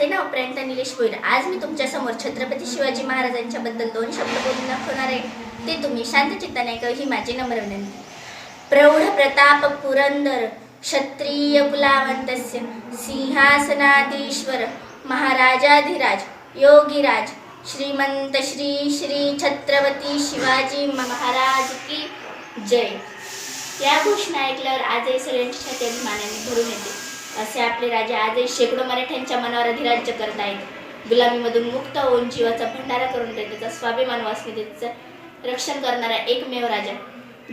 माझे नाव प्रियंका निलेश भोईर. आज मी तुमच्यासमोर छत्रपती शिवाजी महाराजांच्या बद्दल दोन शब्द बोलून दाखवणार आहे. ते तुम्ही शांत चित्ताने ऐकावे ही माझी नम्र विनंती. प्रौढ प्रताप पुरंदर क्षत्रिय कुलावंतस्य सिंहासनाधीश्वर महाराजाधिराज योगीराज श्रीमंत श्री श्री छत्रपती शिवाजी महाराज की जय. या घोषणा ऐकल्यावर आजही सगळ्यांच्या छाती अभिमानाने भरून येते. असे आपले राजे आजही शेकडो मराठ्यांच्या मनावर अधिराज्य करत आहेत. गुलामीमधून मुक्त होऊन जीवाचा भंडारा करून त्याचा स्वाभिमान वासनितेचं रक्षण करणारा एकमेव राजा.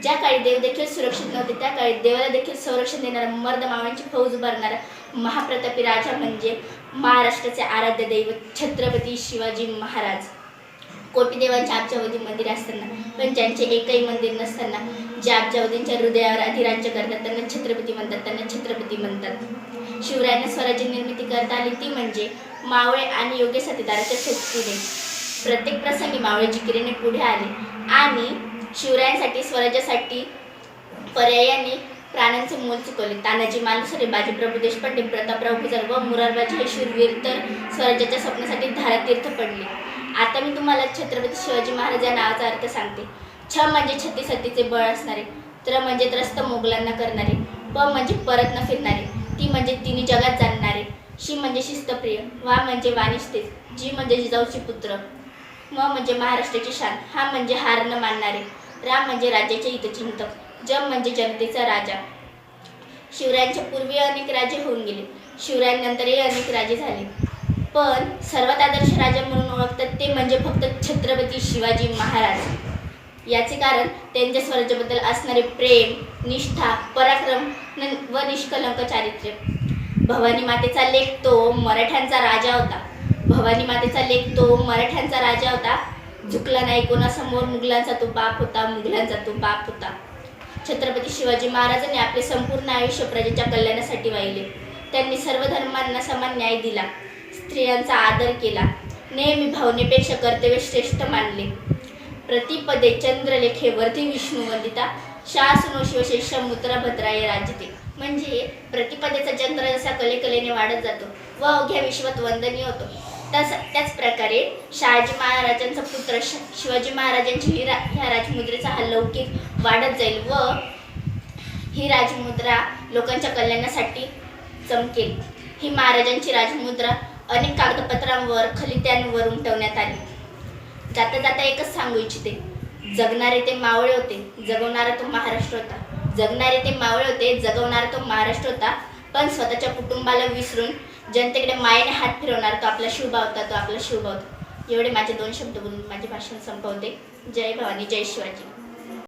ज्या काळी देव देखील सुरक्षित नव्हते त्या काळी देवाला देखील संरक्षण देणारा मर्द मावांची फौज उभारणारा महाप्रतापी राजा म्हणजे महाराष्ट्राचे आराध्य दैवत छत्रपती शिवाजी महाराज. कोटी देवांच्या मंदिर असताना पण ज्यांचे एकही मंदिर नसताना जे आबजावधींच्या हृदयावर अधिराज्य करतात त्यांना छत्रपती म्हणतात त्यांना छत्रपती म्हणतात. शिवरायांना स्वराज्य निर्मिती करता आली ती म्हणजे मावळे आणि योग्य साथीदाराच्या शक्तीने. प्रत्येक प्रसंगी मावळेची किरणे पुढे आले आणि शिवरायांसाठी स्वराज्यासाठी पर्यायाने प्राण्यांचे मोल चुकवले. तानाजी मालुसरे बाजीप्रभू देशपांडे प्रतापराव गुजर व मुरारबाजी हे शूरवीर तर स्वराज्याच्या स्वप्नासाठी धारातीर्थ पडले. आता मी तुम्हाला छत्रपती शिवाजी महाराज या नावाचा अर्थ सांगते. छ म्हणजे छत्ती बळ असणारे त्र म्हणजे त्रस्त मोगलांना करणारे प म्हणजे परत न फिरणारे ती म्हणजे तिन्ही जगात जाणणारे शी म्हणजे शिस्तप्रिय वा म्हणजे वानिष्ठे जी म्हणजे जिजाऊचे पुत्र म म्हणजे महाराष्ट्राची शान हा म्हणजे हार न मानणारे राम म्हणजे राज्याचे हितचिंतक जम म्हणजे जनतेचा राजा. शिवरायांच्या पूर्वी अनेक राजे होऊन गेले शिवरायांनंतरही अनेक राजे झाले. पण सर्वात आदर्श राजा म्हणून ओळखतात ते म्हणजे फक्त छत्रपती शिवाजी महाराज. याचे कारण त्यांच्या स्वराज्याबद्दल असणारे प्रेम निष्ठा पराक्रम व निष्कलंक चारित्र्य. भवानी मातेचा लेख तो मराठ्यांचा राजा होता. भवानी मातेचा लेख तो मराठ्यांचा राजा होता. झुकला नाही कोणासमोर मुघलांचा तो बाप होता मुघलांचा तो बाप होता. छत्रपती शिवाजी महाराजांनी आपले संपूर्ण आयुष्य प्रजेच्या कल्याणासाठी वाहिले. त्यांनी सर्व धर्मांना समान न्याय दिला. स्त्रियांचा आदर केला. नेहमी भावनेपेक्षा कर्तव्य श्रेष्ठ मानले. प्रतिपदे चंद्रलेखे वरती विष्णू वंदिता शासनो शिवशेष मुद्रा भद्राय राजते म्हणजे प्रतिपदेचा चंद्र जसा कलेकलेने वाढत जातो व अवघ्या विश्वात वंदनीय होतो. तस त्याच प्रकारे शहाजी महाराजांचा पुत्र श शिवाजी महाराजांची ही रा ह्या राजमुद्रेचा हा लौकिक वाढत जाईल व ही राजमुद्रा लोकांच्या कल्याणासाठी चमकेल. ही महाराजांची राजमुद्रा अनेक कागदपत्रांवर खलित्यांवर उमटवण्यात आली. जाता जाता एकच सांगू इच्छिते. जगणारे ते मावळे होते जगवणारा तो महाराष्ट्र होता. जगणारे ते मावळे होते जगवणारा तो महाराष्ट्र होता. पण स्वतःच्या कुटुंबाला विसरून जनतेकडे मायेने हात फिरवणारा तो आपला शिवभाव होता तो आपला शिवभाव होता. एवढे माझे दोन शब्द बोलून माझे भाषण संपवते. जय भवानी जय शिवाजी.